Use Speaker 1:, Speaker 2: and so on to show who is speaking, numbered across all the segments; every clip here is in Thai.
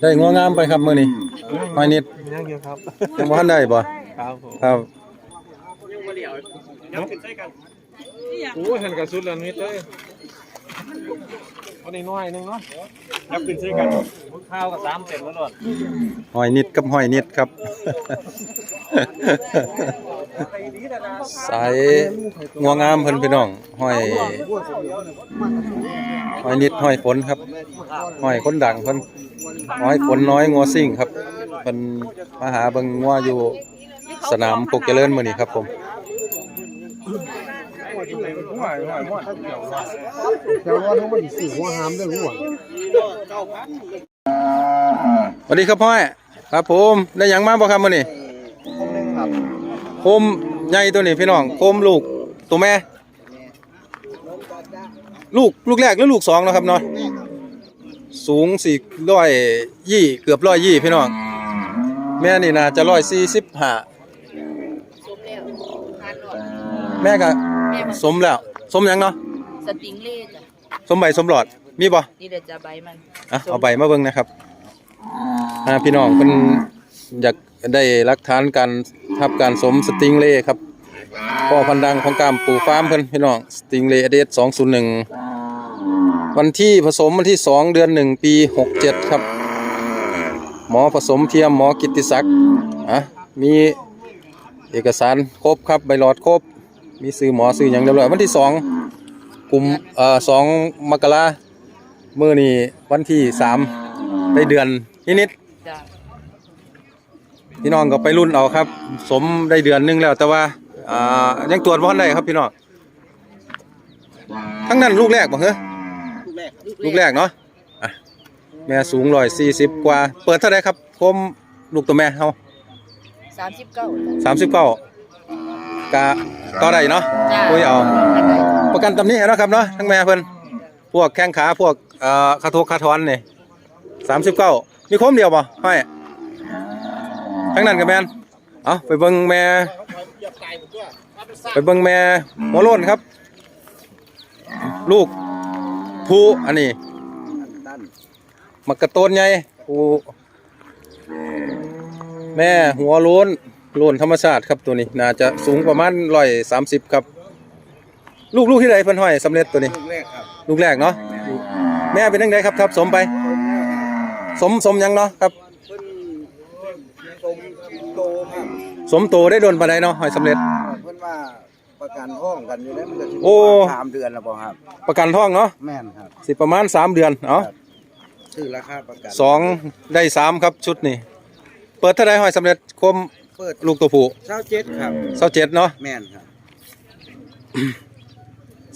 Speaker 1: ได้งัวงามไปครับมื้อนี้หอยนิด
Speaker 2: ยังอยู่ครับ
Speaker 1: ยังบ่ทันได้บ่
Speaker 2: ครับผม
Speaker 1: ครับ
Speaker 2: โอ้ยหันกระสุดแล้วนิดเลย เอาหน่อยหนึงเนาะยับขึ้นใส่กันข้าวกับสามเสร็จแล้วหรอ
Speaker 1: หอยนิดกับหอยนิดครับ สายงัวงามเพิ่นพี่น้องหอยหอยนิดหอยฝนครับหอยคนดังเพิ่นหอยฝนน้อยงัวซิ่งครับเพิ่นมาหาเบิ่งงัวอยู่สนามโคกเจริญมื้อนี้ครับผม
Speaker 3: แต่ว่าน้องมันสื่อหัวหามได้หัว
Speaker 1: สวัสดีครับพ่อยครับผมได้หยังมาบ่ครับมื้อนี้
Speaker 3: ผมนึงครับ
Speaker 1: โคมใหญ่ตัวนี้พี่น้องโคมลูกตัวแม่ ลูกลูกแรกหรือลูกสองเนาะครับเนาะสูงสี่ร้อยยี่เกือบร้อยยี่พี่น้องแม่นี่น่าจะร้อยสี่สิบห้าแม่ก็
Speaker 4: แม่มัน
Speaker 1: สมแล้ว สมหยังเนาะ
Speaker 4: สติงเล่จ้ะ
Speaker 1: สมใบสมหลอด มีบ่
Speaker 4: นี่เดี๋ยวจะใบมัน
Speaker 1: อะเอาใบมาเบิ่งนะครับอ่าพี่น้องเพิ่นอยากได้หลักฐานการทับการสมสติงเล่ครับ พ่อพันธุ์ดังของกามปู่ฟาร์มเพิ่นพี่น้องสติงเล่อเดส201วันที่ผสมวันที่2เดือน1ปี67ครับ หมอผสมเทียมหมอกิตติศักดิ์อะมีเอกสารครบครับใบหลอดครบ มีซื้อหมอซื้อหยังเรียบร้อยวันที่2กุมเอ่อ2มกรามื้อนี้วันที่3ได้เดือนนิดๆ
Speaker 4: จ้ะ
Speaker 1: พี่น้องก็ไปรุ่นเอาครับ สมได้เดือนหนึงแล้วแต่ว่าอ่ายังตรวจบ่ทันได้ครับพี่น้องทั้งนั้นลูกแรกบ่เหรอลูกแรกเนาะอะแม่สูงร้อยสี่สิบกว่า เปิดเท่าไรครับคมลูกตัวแม่เฮา
Speaker 4: สามสิบเก้า
Speaker 1: สามสิบเก้า กะต่อได้เนาะ
Speaker 4: จ้ะ
Speaker 1: คุยเอา
Speaker 4: อันไหน
Speaker 1: ประกันตำหนี้เนาะครับเนาะทั้งแม่เพิ่นพวกแข้งขาพวกเอ่อคาโทกคาทอนนี่สามสิบเก้ามีคมเดียวบ่ห้อยทั้งนั้นกับแมนเอาไปเบิ่งแม่ ไปเบิ่งแม่หัวโล้นครับ ลูกผู้อันนี้มักกะโตนใหญ่ผู้แม่หัวโล้น โล้นธรรมชาติครับตัวนี้ น่าจะสูงประมาณร้อยสามสิบครับ ลูกลูกที่ใดเพิ่นห้อยสำเร็จตัวนี้
Speaker 3: ลูกแรกครับ
Speaker 1: ลูกแรกเนาะแม่เป็นยังไงครับครับสมไป สมสมยังเนาะครับ
Speaker 3: เพิ่นสมโตครับ
Speaker 1: สมโตได้โดนปานใดเนาะห้อยสำเร็จ
Speaker 3: เพิ่นว่าประกันห้องกันอยู่แล้วมันก็สิ
Speaker 1: โอ้
Speaker 3: สามเดือนแล้วบ่ครับ
Speaker 1: ประกันท้องเนาะ
Speaker 3: แม่นครับ
Speaker 1: สิประมาณสามเดือนเนาะ
Speaker 3: ซื้อราคาประกัน
Speaker 1: สองได้สามครับชุดนี้ เปิดเท่าไรห้อยสำเร็จคม
Speaker 3: เปิด
Speaker 1: ลูกตัวผู้
Speaker 3: เช้าเจ็ดครับ
Speaker 1: เศร้าเจ็ดเนาะ
Speaker 3: แม่นครับ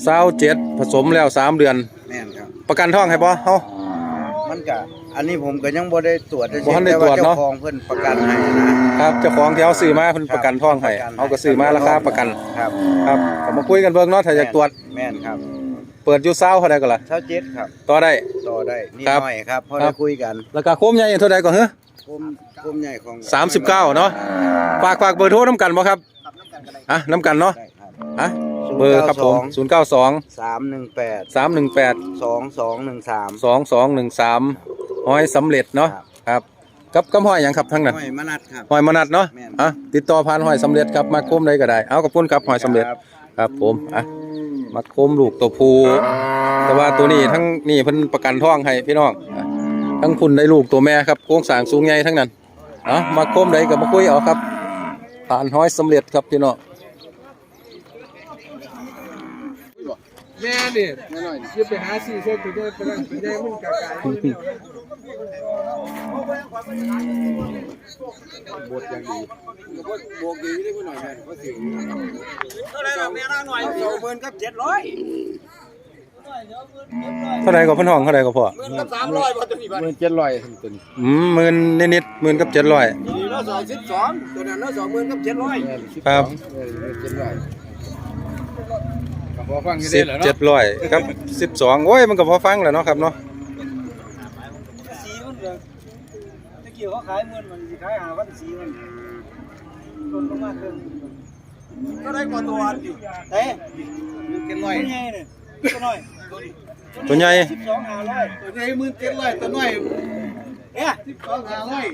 Speaker 1: เศร้าเจ็ดผสมแล้วสามเดือน
Speaker 3: แม่นครับ
Speaker 1: ประกันท้องให้บ่เฮา
Speaker 3: มันก็อันนี้ผมก็ยังบ่ได้ตรวจได้
Speaker 1: บ่ทันได้
Speaker 3: แต่
Speaker 1: ตรวจ
Speaker 3: เจ้า
Speaker 1: เนาะ
Speaker 3: ของเพิ่นประกันให้นะครับ
Speaker 1: เจ้าของที่เขาซื้อมาเพิ่นประกันท้องให้เขาก็ซื้อมาราคาประกัน
Speaker 3: ครับ
Speaker 1: ครับก็มาคุยกันเบิ่งเนาะถ้าอยากตรวจ
Speaker 3: แม่นครับ
Speaker 1: เปิดอยู่เศร้าเท่าใดก็ล่ะ
Speaker 3: เช้าเจ็ดครับ
Speaker 1: ต่อได้
Speaker 3: ต่อได้นิด
Speaker 1: ครับ
Speaker 3: หน่อยครับพอ
Speaker 1: ครั
Speaker 3: ได้
Speaker 1: บ
Speaker 3: คุยกัน
Speaker 1: แล้วก็โคมใหญ่เท่าใดก็เฮ้อ
Speaker 3: กลมกลมใหญ่ของ
Speaker 1: สามสิบเก้าเนาะฝากฝากเบอร์โทรน้ำกันบ่ครับอะน้ำกันเนาะ
Speaker 3: ได้ครับ
Speaker 1: อะเบอร์ครับผมศูนย์เก้าสอง
Speaker 3: สามหนึ่งแปด
Speaker 1: สามหนึ่งแปด
Speaker 3: สองสองหนึ่งสาม
Speaker 1: สองสองหนึ่งสามห้อยสำเร็จเนาะครับกับกับห้อยหยังครับทั้งนั้น
Speaker 3: ห้อยมนัดครับ
Speaker 1: ห้อยมนัดเนาะ
Speaker 3: แม่น
Speaker 1: อะติดต่อผ่านห้อยสำเร็จครับมาโคมได้ก็ได้เอากับพุ่นครับห้อยสำเร็จ
Speaker 3: ครับ
Speaker 1: ครับผมอะมาโคมลูกตัวผู้แต่ว่าตัวนี้ทั้งนี่เพิ่นประกันท้องให้พี่น้องอะ ทั้งพุ่นได้ลูกตัวแม่ครับโครงสร้างสูงใหญ่ทั้งนั้นเอะมาโคมได้ก็มาคุยเอาครับผ่านห้อยสำเร็จครับพี่น้อง
Speaker 2: แม่ดิแม่หน่อยจะไปหาซื้อโซ่ตัวเดียวไปนั่งไปได้มันกะกายบทอย่างดีบวกดีได้กูหน่อยแม่ก็ถึง
Speaker 3: สองหมื่นกับเจ็ดร้อย
Speaker 1: เท่าไหร่ก็เพิ่นห้องเท่าไหร่ก็พอ
Speaker 3: กับสามร้อยบาทตัวนี้บาท
Speaker 2: เงินเจ็ดร้อยตัวนี้
Speaker 1: อืมหมื่นนิดๆหมื่นกับเจ็ดร้อย
Speaker 3: นี่ละสองสิบสองตัวนั้นละสองหมื่นกับเจ็ดร้อย
Speaker 1: ครับ
Speaker 2: เออเจ็ดร้อยก็พอฟังกัน
Speaker 1: สิ
Speaker 2: ได้
Speaker 1: บ
Speaker 2: แล้ว
Speaker 1: เจ็ด
Speaker 2: เนาะ
Speaker 1: ร้อยครับสิบสองโอ้ยมันก็พอฟังแหล้วเนาะครับเนาะ
Speaker 5: สีมันเด้อตะกี้เขาขายเงินมันสิขายหาวันสีมันลดลงมาครึ่ง
Speaker 3: ก็ได้กว่าตัวอยู่
Speaker 5: เอ้ย
Speaker 3: เจ็ดร้อย
Speaker 5: ตัวใหญ่เนี่ยตัวน้อย
Speaker 1: ตัวใหญ่
Speaker 5: สิบสองห้าร้อย
Speaker 3: ตัวนี้หมื่นเจ็ดร้อยตัวน้อย
Speaker 5: เอ๊ะ
Speaker 3: สิบสองห้าร้อย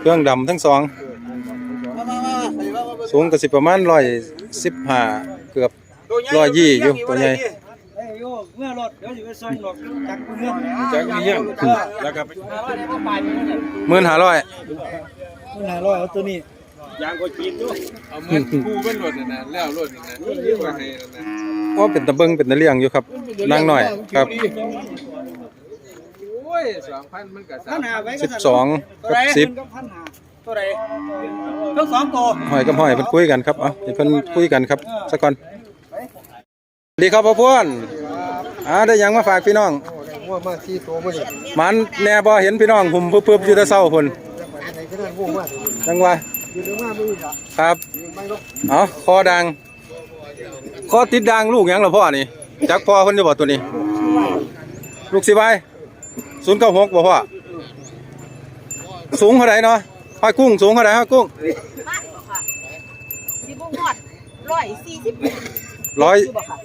Speaker 1: เครื่องดำทั้งสอง
Speaker 3: มามามาไปว่าว่า
Speaker 1: สูงก็สิประมาณร้อยสิบห้าเกือบร้อยยี่อยู่ตัวใหญ่
Speaker 5: ไอ้โยเมื่อรถเดี๋ยวจะไปส่งรถจักรเมื่อ
Speaker 2: จากนี้ยังแล้วก็ไป
Speaker 1: หมื่นห้าร้อย
Speaker 5: เมื่อห้าร้อยเอาตัวนี้
Speaker 2: ยางก็กินด้วยเอาเงินกู้มันรถน่ะนะแล้วรถนี่นะนี่ว่าให้นั่น นะ
Speaker 1: ก็เป็นตะเบิงเป็นตะเลียงอยู่ครับนางหน่อยครับ
Speaker 2: โอ้ย2,000มันก็
Speaker 5: พันหาไว้
Speaker 1: สิบสองกับสิบ
Speaker 5: พันหาตัวใดทั้งสองตัว
Speaker 1: หอยกับหอยเพิ่นคุยกันครับเอะเพิ่นคุยกันครับสักก่อนสวัสดีครับพ่อพวนอ่าได้หยังมาฝากพี่น้อง
Speaker 3: ว่ามาที่ตัวมันนี่
Speaker 1: มันแน่บ่เห็นพี่น้องหุ่มเพิ่บๆอยู่แต่เช้าพุ่น
Speaker 3: ไหนก็ได้ว่ว่า
Speaker 1: จังว่า
Speaker 3: อยู่ตรงมาไม่มีละ
Speaker 1: ครับ
Speaker 3: ไม่ลบ
Speaker 1: เอาคอดัง คอติดดังลูกหยังล่ะพ่อนี่จักพ่อเพิ่นจะบ่ตัวนี้ ลูกสิบาย096บ่พ่อสูงเท่าไหร่เนาะห้อยกุ้งสูงเท่าไหร่ห้อยกุ้ง
Speaker 4: มากค่ะสิบงวดร้อยสี่สิบ
Speaker 1: ร้อย
Speaker 4: อยู่บ่ค่ะ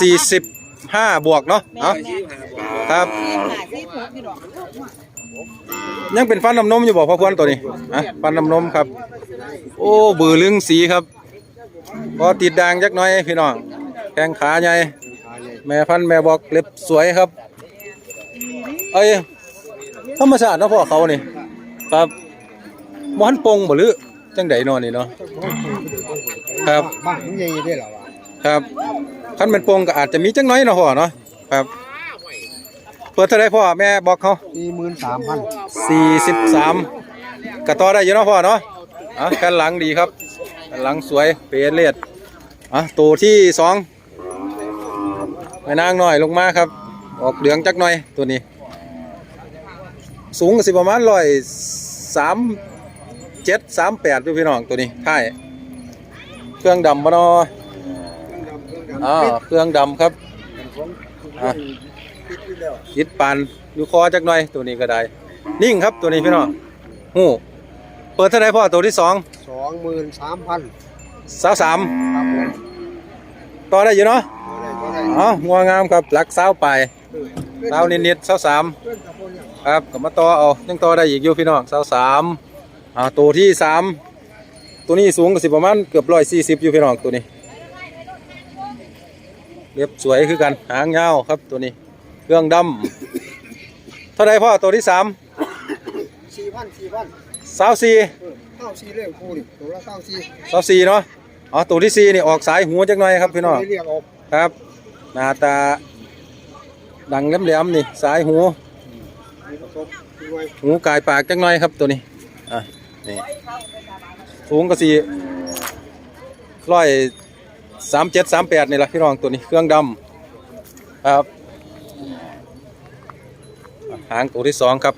Speaker 1: สี่สิบห้าบวกเนาะ
Speaker 4: แม่
Speaker 1: เอา
Speaker 4: แม่
Speaker 1: ครับ
Speaker 4: สี่ห้าสี่หกพี่น้อง
Speaker 1: ยังเป็นฟันน้ำนมอยู่บ่พ่อพวนตัวนี้อะฟันน้ำนมครับ โอ้ บือลึงสีครับ พอติดด่างจักหน่อยพี่น้องแข้งขาใหญ่แม่พันธุ์แม่บอกเล็บสวยครับเอ้ยธรรมชาติเนาะพ่อเขานี่ครับบ่ทันปงบ่หรือจังไดเนาะนี่เนาะครับ
Speaker 3: บ้านมันใหญ่ได้หรอวะ
Speaker 1: ครับคันเป็นปงก็อาจจะมีจังน้อยเนาะพ่อเนาะครับ เปิดเท่าไรพ่อแม่บอกเขา
Speaker 3: สี่หมื่นสามพัน
Speaker 1: สี่สิบสามกระต่อได้อยู่เนาะพ่อเนาะอะแกันหลังดีครับแกัน หลังสวยเปรตเลียดอะตัวที่สองแม่นางหน่อยลงมาครับ ออกเหลืองจักหน่อยตัวนี้ สูงสิประมาณร้อยสามเจ็ดสามแปดพี่น้องตัวนี้ท้ายเครื่องดำบ่เนาะอ่าเครื่องดำครับยิดปานอยู่คอจักหน่อยตัวนี้ก็ได้ นิ่งครับตัวนี้พี่น้องหูเปิดเท่าไหรพ่อตัวที่สอง
Speaker 3: สองหมื่นสามพัน
Speaker 1: สาวสาม
Speaker 3: ครับผม
Speaker 1: ต่อได้อยู่เนาะ
Speaker 3: ก็ได้ก็ได้
Speaker 1: อ๋องัวงามครับหลักสาวไปสาวนิดๆสาวสาม
Speaker 3: เพื่อนกับคนเนี่ย
Speaker 1: ครับก็มาต่อเอายังต่อได้อีกอยู่พี่น้องสาวสามอ่าตัวที่สามตัวนี้สูงก็สิประมาณเกือบร้อยสี่สิบอยู่พี่น้องตัวนี้เรียบสวยคือกันหางยาวครับตัวนี้ เครื่องดำ เท่าไรพ่อตัวที่สาม
Speaker 3: สี่พันสี่พัน
Speaker 1: สาวสี่
Speaker 3: เข้าสี่เรื่องกูนี่ตัวละเข้าสี่
Speaker 1: สาวสี่เนาะอ๋อตัวที่สี่นี่ออกสายหูจักหน่อยครับพี่น้อง
Speaker 3: เรียกออก
Speaker 1: ครับหน้าตาดังแหลมๆนี่สายหู
Speaker 3: ผสมด้วย
Speaker 1: หูกายปากจักหน่อยครับตัวนี้อะนี่สูงก็สี่ร้อยสามเจ็ดสามแปดนี่แหละพี่น้องตัวนี้เครื่องดำครับอะหางตัวที่สองครับ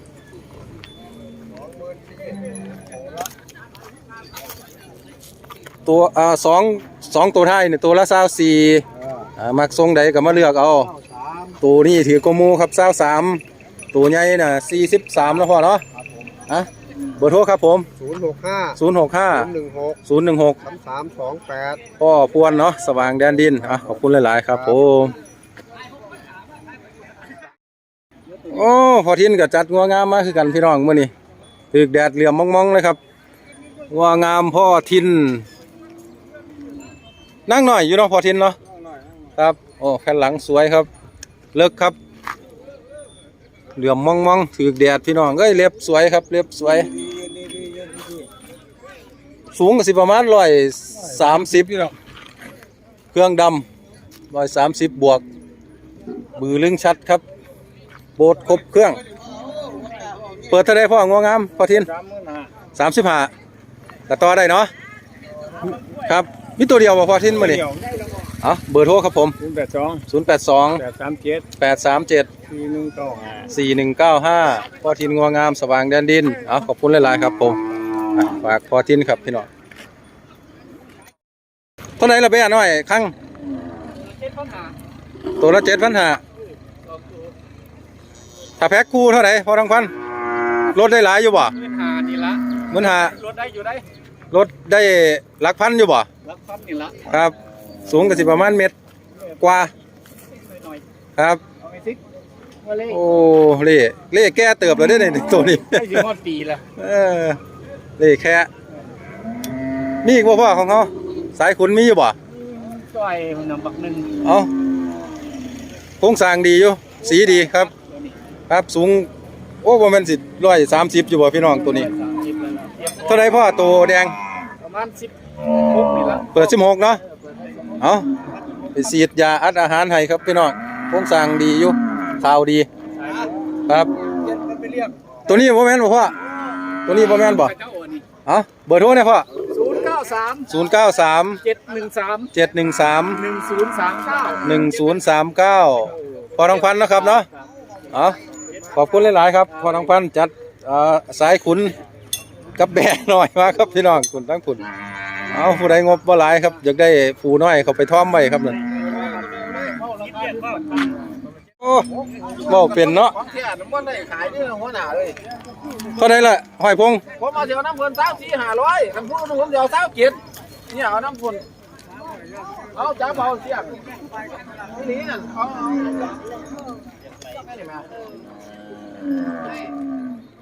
Speaker 1: ตัวอ่าสองสองตัวท้ายนี่ตัวละสาวสี่อ่ามักทรงใดก็มาเลือกเอา
Speaker 3: เข้าสาม
Speaker 1: ตัวนี้ถือกว่าหมูครับสาวสามตัวใหญ่น่ะสี่สิบสามแล้วพอเนาะ
Speaker 3: ครับผม
Speaker 1: อะเบอร์โทรครับผม
Speaker 3: ศูนย์หกห้า
Speaker 1: ศูนย์หกห้า
Speaker 3: ศูนย์หนึ่งหก
Speaker 1: ศูนย์หนึ่งหก
Speaker 3: สามสามสองแปด
Speaker 1: พ่อพวนเนาะสว่างแดนดินอะขอบคุณหลาย ๆ ครับผมโอ้พอทินก็จัดงัวงามมาคือกันพี่น้องมื้อนี้ถึกแดดเหลี่ยมมองๆเลยครับงัวงามพ่อทิน นั่งหน่อยอยู่เนาะพอทินเนาะครับโอ้แผ่นหลังสวยครับ เลิกครับ เหลี่ยมมองๆถึกแดดพี่น้องเอ้ยเล็บสวยครับ เล็บสวย สูงก็สิประมาณร้อยสามสิบเครื่องดำร้อยสามสิบบวก บือลึงชัดครับ โบดครบเครื่อง เปิดเท่าไรพ่องวงามพอทิน
Speaker 5: สามหมื่นห้า
Speaker 1: สามสิบห้าแต่ต่อได้เนาะครับ มีตัวเดียวบ่พอทินมาดิ
Speaker 5: เดี่ยว
Speaker 1: เอ๋อเบอร์โทรครับผม
Speaker 5: ศูนย์แปดสอง
Speaker 1: ศูนย์แปดสอง
Speaker 5: แปดสามเจ็ด
Speaker 1: แปดสามเจ็ด
Speaker 5: สี่หนึ่งเก้าห้า
Speaker 1: สี่หนึ่งเก้าห้าพอทินงวงามสว่างแดนดิน เอาขอบคุณหลาย ๆ ครับผมอะฝากพอทินครับพี่น้องเท่าไหร่ละเบ้ยน้อยครั้ง
Speaker 5: เจ็ดพันห้า
Speaker 1: ตัวละเจ็ดพันห้าถ้าแพ็คคู่เท่าไหร่พอทั้งพันลดได้หลายอยู่บ่
Speaker 5: เงินหานี่ละ
Speaker 1: หมันหาร
Speaker 5: ถได้อยู่ได้
Speaker 1: ลดได้หลักพันอยู่บ่
Speaker 5: รักพันนี่ละ
Speaker 1: ครับ สูงกับสิประมาณเม็ดกว่าครับ
Speaker 5: เอาไปซิกว่าเลย
Speaker 1: โอ้เล่เล่แก้เติบแล้วเด้อเนี่ยตัวนี้
Speaker 5: ได้สิฮอดปีละ
Speaker 1: เออเล่แค่มีอีกบ่พ่อของเขาสายขุนมีอยู่บ่
Speaker 5: จ้อยมันนำบักหนึง
Speaker 1: เอาโครงสร้างดีอยู่สีดีครับครับสูง โอ้บ่แม่นสิร้อยสามสิบอยู่บ่พี่น้องตัวนี้
Speaker 5: 30แล้วนะ เทียบ
Speaker 1: เท่าไรพ่อตัวแดง
Speaker 5: ประมาณ16นี่ละ
Speaker 1: เปิดสิบหกเนาะ เอาไปฉีดยาอัดอาหารให้ครับพี่น้องโครงสร้างดีอยู่ข่าวดี ครับ ตัวนี้บ่แม่นบ่พ่อ ตัวนี้บ่แม่นบ่
Speaker 5: เจ้าโอนนี่
Speaker 1: เอาเบอร์โทรเนี่ยพ่อ
Speaker 5: 093
Speaker 1: 0 9 3
Speaker 5: 713
Speaker 1: 7 1 3
Speaker 5: 1039
Speaker 1: 1 0 3 9พอทองพันนะครับเนาะ เอาขอบคุณหลาย ๆ ครับ พอทองพันจัดเอ่อสายขุน กับแบะหน่อยมาครับพี่น้องคุณทั้งคุณเอาผู้ใดงบบ่หลายครับอยากได้ผูน้อยเขาไปท่อมไว้ครับนั่นโอ้เว้าเป็นเนาะ
Speaker 2: แท้น้ำมันได้ขายนี่หัวหน้าเลย
Speaker 1: เท่าไดล่ะหอยพง
Speaker 2: ผมเอาเดี๋ยวน้ำเพิ่นสามสี่ห้าร้อยคันพูดผมเดี๋ยวสามเจ็ดเนี่ยเอาน้ำเพิ่นเอาจ้าเบาเสียงนี่นี่นั่นเอา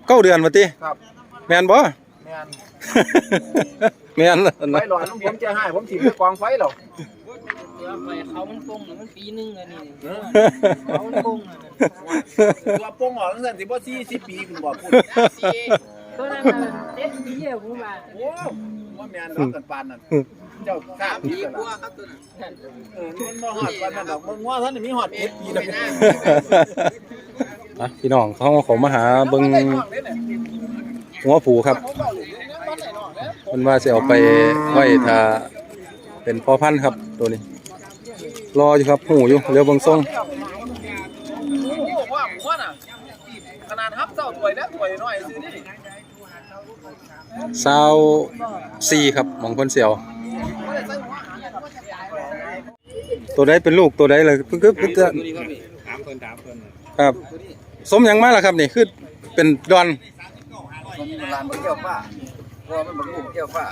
Speaker 1: เก้าเดือนมาติ
Speaker 2: ครับ
Speaker 1: แม่นบ่
Speaker 2: แม่น
Speaker 1: แม่น
Speaker 2: ไฟหลอดน้ำผมจะให้ผมถิ่มไปกองไฟหรอก
Speaker 5: เขามันปงมันปีนึงอันนี้เขามันปงอันนั้น
Speaker 2: ตัวโป่งออกตั้งแต่สิบ่สี่สิบปีคุณบอกพูด
Speaker 4: ตัวนั้นน่ะเจ็ดปีอะผมว่า
Speaker 2: โอ้ว่าแม่นดอกกันปานนั่นเจ้าข้าปีกว่าครับตัวนั้นเออมันบ่ฮอดปานนั้นดอกมันงัวท่านนี่มีฮอดเจ็ดปีแล้ว
Speaker 1: อะพี่น้องเขาเขามาหาเบิ่ง หัวผูครับมันว่าจะเอาไปไว้ถ้าเป็นพ่อพันธุ์ครับตัวนี้ รออยู่ครับหูอยู่เรียวเบิ่งทรง
Speaker 2: ว่าหมูน่ะขนาดฮับเจ้าถวยแล้วถวยน้อยซื้อนี่
Speaker 1: ซาวซีครับหมองคนเสียวตัวใดเป็นลูกตัวใดเลยเพิ่งคือเพิ่งจะ
Speaker 2: ตัวนี้ครับนี่ถามเพิ่นถามเพิ่น
Speaker 1: ครับสมหยังมาล่ะครับนี่คือเป็นดอน
Speaker 2: สมร้านบักแก้วฟ้าเพราะว่ามันบักลูกแก้วฟ้า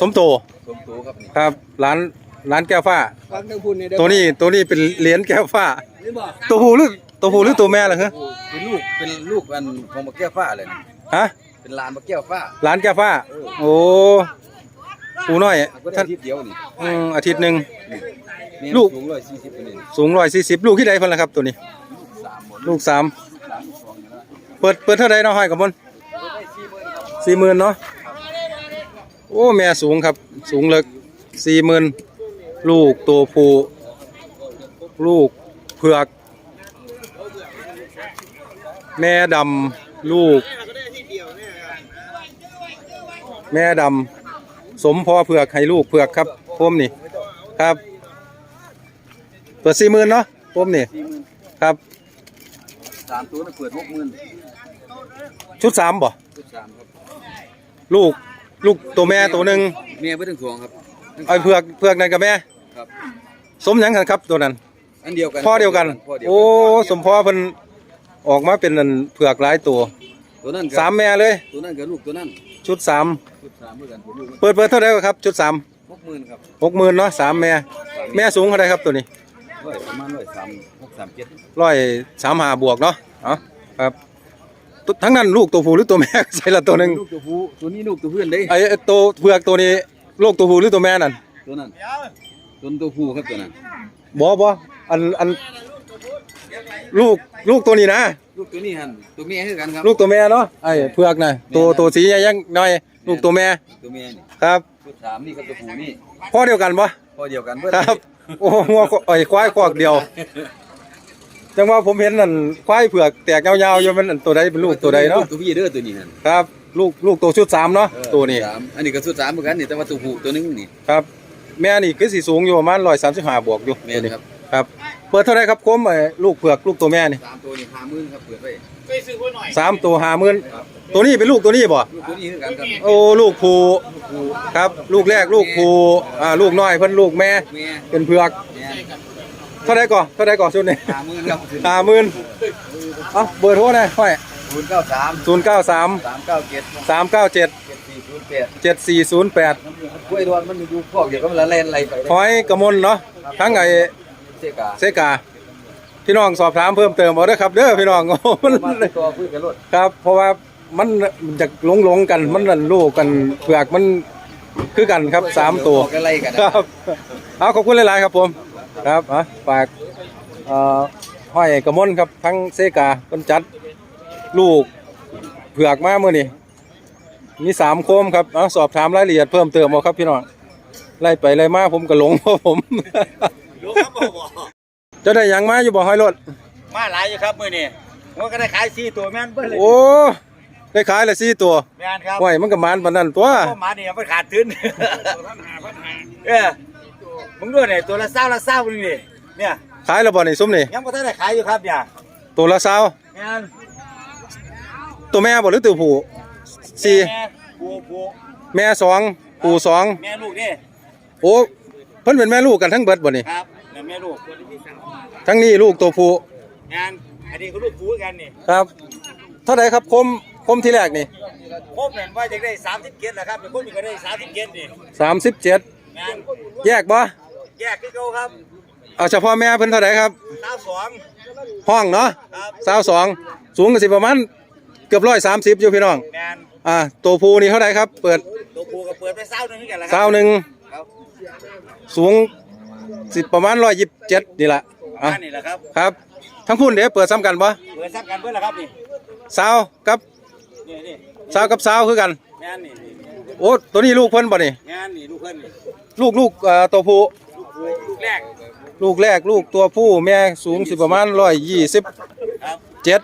Speaker 1: สมโต
Speaker 2: สมโตครับนี่
Speaker 1: ครับร้านร้านแก้วฟ้า
Speaker 2: ฟังทางพุ่นนี่เด้อ
Speaker 1: ตัวนี้ตัวนี้เป็นเหรียญแก้วฟ้าตัวผู้หรือตัวผู้หรือตัวแม่ล่ะฮะ
Speaker 2: เป็นลูกเป็นลูกอันของบักแก้วฟ้าเลยนี่
Speaker 1: ฮะ
Speaker 2: เป็นลานบักแก้วฟ้า
Speaker 1: ร้านแก้วฟ้า โอ้ผู้น้อย
Speaker 2: ก็ได้
Speaker 1: ท่าน
Speaker 2: ทีเดียวนี่
Speaker 1: อืมอาทิตย์หนึ่ง
Speaker 2: นี่
Speaker 1: ลูก
Speaker 2: สูง140ปานนี้
Speaker 1: สูงร้อยสี่สิบลูกที่ใดเพิ่นล่ะครับตัวนี้ ลูกสามเปิดเปิดเท่าใดเนาะห้อยกับมน สี่หมื่นเนาะโอ้แม่สูงครับ สูงเลิกสี่หมื่นลูกตัวผู้ลูกเผือก แม่ดำลูก แม่ดำสมพอเผือกให้ลูกเผือกครับพมนี่ครับเปิดสี่หมื่นเนาะพมนี่ครับ
Speaker 2: สามตัวน่ะเปิด60,000
Speaker 1: ชุดสามบ่
Speaker 2: ชุดสามครับ
Speaker 1: ลูกลูกตัวแม่ตัวหนึ่ง
Speaker 2: เมียบ่ถึงสองครับ
Speaker 1: ไอ้เผือกเผือกนั่นกับแม่
Speaker 2: ครับ
Speaker 1: สมหยังกันครับตัวนั้น
Speaker 2: อันเดียวกัน
Speaker 1: พ่อเดียวกัน
Speaker 2: พ่อเดียว
Speaker 1: โอ้สมพ่อเพิ่นออกมาเป็นอันเผือกหลายตัว
Speaker 2: ตัวนั้นก็
Speaker 1: สามแม่เลย
Speaker 2: ตัวนั้นกับลูกตัวนั้น
Speaker 1: ชุดสาม
Speaker 2: ชุดสามเหมือนกันลูก
Speaker 1: เปิดเปิดเท่าไหร่ครับชุดสาม
Speaker 2: หกหมื่นครับ
Speaker 1: หกหมื่นเนาะสามแม่ แม่สูงเท่าไหร่ครับตัวนี้
Speaker 2: ร้อยประมาณร้อยสามหกสามเจ็ด
Speaker 1: ร้อยสามหาบวกเนาะเอาครับตัว ทั้งนั้นลูกตัวผู้หรือตัวแม่ ใช่ละตัวหนึ่ง
Speaker 2: ลูกตัวผู้ตัวนี้ลูกตัวเพื่อนเด้
Speaker 1: ไอ้ไอ้ตัวเผือกตัวนี้ลูกตัวผู้หรือตัวแม่นั่น
Speaker 2: ตัวนั้นตัวตัวผู้ครับตัวนั้น
Speaker 1: บ่บ่อันอันลูกลูกตัวนี้นะ
Speaker 2: ลูกตัวนี้หันตัวเมียคือกันครับ
Speaker 1: ลูกตัวแม่เนาะไอ้เผือกน่ะตัวตัวสียังน้อยลูกตัวแม่
Speaker 2: ตัวเมียนี่
Speaker 1: ครับ
Speaker 2: ชุดสามนี่กับตัวผู้นี่
Speaker 1: พ่อเดียวกันปะ
Speaker 2: พ่อเดียวกันเบิด
Speaker 1: ครับ โอ้งัวไอ้ควายคอกเดียว จังว่าผมเห็นนั่นควายเผือกแตกยาวๆอยู่มันอันตัวใดเป็นลูกตัวใดเนาะ
Speaker 2: ตัวพี่เด้อตัวนี้หัน
Speaker 1: ครับ ลูกลูกตัวชุดสามเนาะตัวนี้
Speaker 2: สามอันนี้ก็ชุดสามเหมือนกันนี่แต่ว่าตัวผู้ตัวนึงนี่
Speaker 1: ครับ แม่นี่คือสีสูงอยู่ประมาณร้อยสามสิบห้าบวกอยู่
Speaker 2: แม่นครับ
Speaker 1: ครับเปิดเท่าไหรครับโคมไอ้ลูกเผือกลูกตัวแม่นี่
Speaker 2: สามตัวนี่ห้าหมื่นครับเปิดไป
Speaker 1: สามตัวห้าหมื่นตัวนี้เป็นลูกตัวนี้บ่
Speaker 2: ลูกตัวนี้คือกันครับ
Speaker 1: โอ้ลูกผูครับ ลูกแรกลูกผูอ่าลูกน้อยเพิ่นลูกแม่
Speaker 2: เมีย
Speaker 1: เป็นเผือก
Speaker 2: เมีย
Speaker 1: เท่าไรก่อนเท่าไรก่อนชุดนี้
Speaker 2: ห้าหมื่นครับ
Speaker 1: ห้าหมื่นเอาเบอร์โทรหน่อยห้อย
Speaker 2: ศูนย์เก้าสาม
Speaker 1: ศูนย์เก้าสาม
Speaker 2: สามเก้าเจ็ด
Speaker 1: สามเก้าเจ็ด
Speaker 2: เจ็ดสี่ศูนย์แปด
Speaker 1: เจ็ดสี่ศูนย์แปด
Speaker 2: กล้วยดอนมันอยู่พวกเดียวก็มันละเล่นอะไรไป
Speaker 1: ห้อยกระมลเนาะทั้งไอ
Speaker 2: เจ๊กา
Speaker 1: เซกาพี่น้องสอบถามเพิ่มเติมเอาเด้อครับเด้อพี่น้องโอ้มัน
Speaker 2: ตัวคุยกันรถ
Speaker 1: ครับเพราะว่ามันจะหลงหลงๆกันมันนั่นลูกกันเผือกมันคือกันครับสามตัว
Speaker 2: กันอะไรกัน
Speaker 1: ครับเอาขอบคุณหลายๆครับผม ครับอะฝากเอ่อห้อยกระมนครับทั้งเซกาเพิ่นจัดลูกเผือกมาเมื่อนี้มีสามโคมครับเอาสอบถามรายละเอียดเพิ่มเติมเอาครับพี่น้องไล่ไปไล่มาผมก็หลงเพราะผม
Speaker 3: รู้ครับบ่บ่
Speaker 1: เจะได้หยังมาอยู่บ่ห้อยรถ
Speaker 3: มาหลายอยู่ครับมื้อนี้ผมก็ได้ขายสี่ตัวแม่นเบิ่เลย
Speaker 1: โอ้ได้ขายละสี่ตัว
Speaker 3: แม่นครับ
Speaker 1: ห้อยมันก็มานปานนั้นตัว
Speaker 3: พ่อหมาเนี่ยมันขาดทุนเออ มึงดูเนี่ยตัวละเศร้าละเศร้านึงนี่เนี่ย
Speaker 1: ขายแล้วบ่นี่ซุ้มนี่
Speaker 3: ยังบ่ทันได้ขายอยู่ครับเนี่ย
Speaker 1: ตัวละเศร้า
Speaker 3: แม่น
Speaker 1: ตัวแม่บ่หรือตัวผู้สี่
Speaker 3: แม่ปูปู
Speaker 1: แม่สองผู้สอง
Speaker 3: แม่ลูกนี่
Speaker 1: โอ้เพิ่นเป็นแม่ลูกกันทั้งเบิดบ่นี่
Speaker 3: ครับนั่นแม่ลูก
Speaker 1: ทั้งนี้ลูกตัวผู้
Speaker 3: แม่นอันนี้ก็ลูกปูกันนี่
Speaker 1: ครับ เท่าไหร่ครับคมคมที่แรกนี่
Speaker 3: ครบแม่นว่าจะได้30เกตแหละครับเดี๋ยวคนมีก็ได้30เกตนี่
Speaker 1: สามสิบเจ็ด
Speaker 3: แม่น
Speaker 1: แยกบ่
Speaker 3: แยกคือเก่าครับ
Speaker 1: เอาเฉพาะแม่เพิ่นเท่าไหร่ครับ
Speaker 3: 22
Speaker 1: ห้องเนาะ
Speaker 3: ครับ
Speaker 1: สาวสองสูงกันสิประมาณเกือบร้อยสามสิบอยู่พี่น้อง
Speaker 3: แม่น
Speaker 1: อ่าตัวผู้นี่เท่าไหร่ครับ เปิด
Speaker 3: ตัวปูก็เปิดไปเศร้านึงคือกันแหละค
Speaker 1: สา
Speaker 3: รั
Speaker 1: วหนึ่ง
Speaker 3: ครับ
Speaker 1: สูงสิประมาณร้อยยี่สิบเจ็ดนี่แหละอะ
Speaker 3: อันนี้แหละครับ
Speaker 1: ครับ ทั้งพุ่นเดี๋ยวเปิดซ้ำกันปะ
Speaker 3: เปิดซับกันเพื่อนละครับนี่
Speaker 1: สาวกับ
Speaker 3: นี่นี่
Speaker 1: สาวกับสาวคือกัน
Speaker 3: งานนี่นี่
Speaker 1: โอ้ตัวนี้ลูกเพิ่นบ่นี่
Speaker 3: งานนี่ลูกเพื่อนนี่
Speaker 1: ลูกลูกเอ่อตัวผู้
Speaker 3: ลูกผู้ลูกแรก
Speaker 1: ลูกแรกลูกตัวผู้แม่สูงสิประมาณร้อยยี่สิบ
Speaker 3: ครับ
Speaker 1: เจ็ด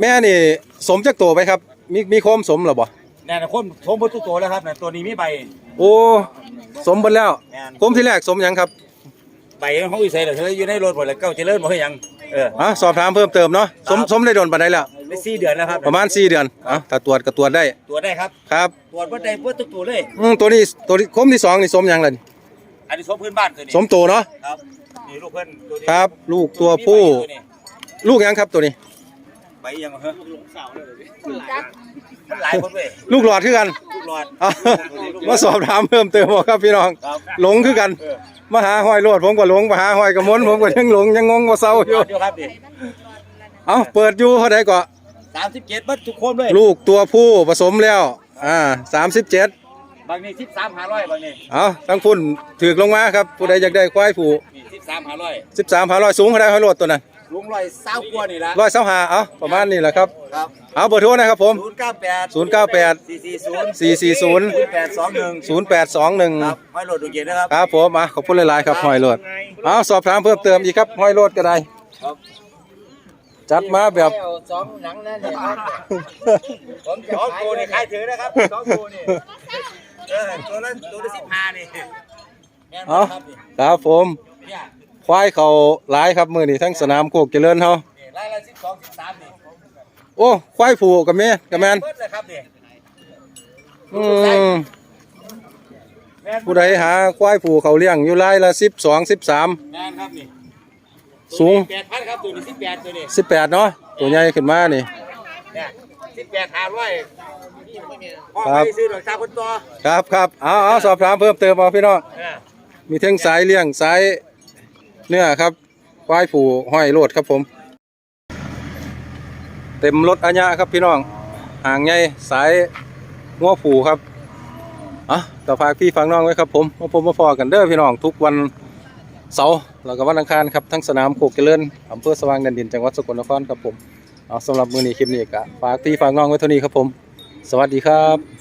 Speaker 1: แม่นี่สมจักตัวไปครับ มีมีโคมสมหรือบ่
Speaker 3: นี่นะคนชมบนตัวโตแล้วครับนี่ตัวนี้มีใบ
Speaker 1: โอ้สมเบิดแล้ว
Speaker 3: แม่น
Speaker 1: โคมที่แรกสมหยังครับ
Speaker 3: ใบมันของอีไซเลยเธออยู่ในรถหมดเลยเก้าเจริญบ่เฮ้ยยังเออ
Speaker 1: อะสอบถามเพิ่มเติมเนาะสม
Speaker 3: ครับ
Speaker 1: สมได้โดนปานใดแล้ว
Speaker 3: ได้สี่เดือนแล้วครับ
Speaker 1: ประมาณ4เดือนอะถ้าตรวจก็ตรวจได้
Speaker 3: ตรวจได้ครับ
Speaker 1: ครับ
Speaker 3: ตรวจเพื่อได้เพื่อทุกตัวเลย
Speaker 1: อืมตัวนี้ตัวนี้โคมที่สองนี่สมหยังล่ะนี่
Speaker 3: อันนี้สมพื้นบ้านตัวนี้
Speaker 1: สมโตเนาะ
Speaker 3: ครับนี่ลูกเพื่อนตัวนี้
Speaker 1: ครับ ลูกตัวผู้
Speaker 3: มีใบอยู่นี่
Speaker 1: ลูกหยังครับตัวนี้
Speaker 3: ใบยังเหรอมันหลายคนเว้ย
Speaker 1: ลูกหลอดคือกัน
Speaker 3: ลูกหลอด
Speaker 1: อะมาสอบถามเพิ่มเติมบ่ครับพี่น้อง
Speaker 3: ครับ
Speaker 1: หลงคือกัน
Speaker 3: เออ
Speaker 1: มาหาห้อยโลดผมก็หลงมาหาห้อยกระมนผมก็ยังหลงยังงงว่าเศร้าอยู่
Speaker 3: เดี๋ยวครับดิ
Speaker 1: เอาเปิดอยู่เท่าใดก็
Speaker 3: สามสิบเจ็ดบัดทุกคนเลย
Speaker 1: ลูกตัวผู้ผสมแล้ว อ่าสามสิบเจ็ด
Speaker 3: บางนี่สิบสามห้าร้อยบางนี่
Speaker 1: เอาทั้งพุ่นถือกลงมาครับ ผู้ใดอยากได้ควายผู้
Speaker 3: นี่สิบสามห้าร้อย
Speaker 1: สิบสามหาร้อยสูงเท่าใดห้อยโลดตัวนั้น
Speaker 3: ลุงร้อยเศร้ากว่านี่ละ
Speaker 1: ร้อยสามหาเอาประมาณนี้แหละครับ
Speaker 3: ครับ
Speaker 1: เอาเบอร์โทรนะครับผม
Speaker 3: ศูนย์เก้าแปด
Speaker 1: ศูนย์เก้าแปด
Speaker 3: สี่สี่ศูนย์
Speaker 1: สี่สี่ศูนย์
Speaker 3: แปดสองหนึ่ง
Speaker 1: ศูนย์แปดสองหนึ่ง
Speaker 3: ครับไม่โหลดดูเย็นนะครับ
Speaker 1: ครับผมอะขอบคุณหลายๆครับห้อยโลดเอาสอบถามเพิ่มเติมอีกครับห้อยโลดก็ได้
Speaker 3: ครับ
Speaker 1: จัดมาแบบ
Speaker 2: สองหนังนั่นเนี่ย
Speaker 3: ผมสองตัวนี่ขายถือนะครับสองตัวนี่เออตัวละตัวละสิบห้านี่แม่นบ่
Speaker 1: เอา
Speaker 3: ครับนี่
Speaker 1: ครับผม
Speaker 3: เนี่ย
Speaker 1: ควายเขาหลายครับมือนี่ทั้งสนามโคกเจริญเฮา
Speaker 3: นี่รายละสิบสองสิบสามนี่
Speaker 1: โอ้ ควายผูกับแม่กับแมน
Speaker 3: เบิดเลยครับนี่
Speaker 1: อืมผู้ใดหาควายผูเขาเลี้ยงอยู่รายละสิบสองสิบสาม
Speaker 3: แม่นครับนี่
Speaker 1: สูง
Speaker 3: แปดพันครับตัวนี้สิบแปดตัวนี้
Speaker 1: สิบแปดเนาะตัวใหญ่ขึ้นมานี่
Speaker 3: เนี่ยสิบแปดห้าร้อยพ่อ
Speaker 1: ครับ
Speaker 3: ไปซื้อดอกตาคนตัว
Speaker 1: ครับครับเอาเอาสอบถามเพิ่มเติมเอาพี่น้อง
Speaker 3: เออ
Speaker 1: มีทั้งสายเลี้ยงสายเนื้อครับควายผูห้อยโลดครับผม เต็มรถอัญญาครับพี่น้องห่างใหญ่สายงัวผูครับอะก็ฝากพี่ฟังน้องไว้ครับผมมาพบมาพอกันเด้อพี่น้องทุกวันเสาร์ แล้วก็วันอังคารครับทั้งสนามโคกเจริญอำเภอสว่างแดนดินจังหวัดสกลนครครับผมเอาสำหรับมือนี้คลิปนี้ก็ฝากพี่ฝากน้องไว้เท่านี้ครับผม สวัสดีครับ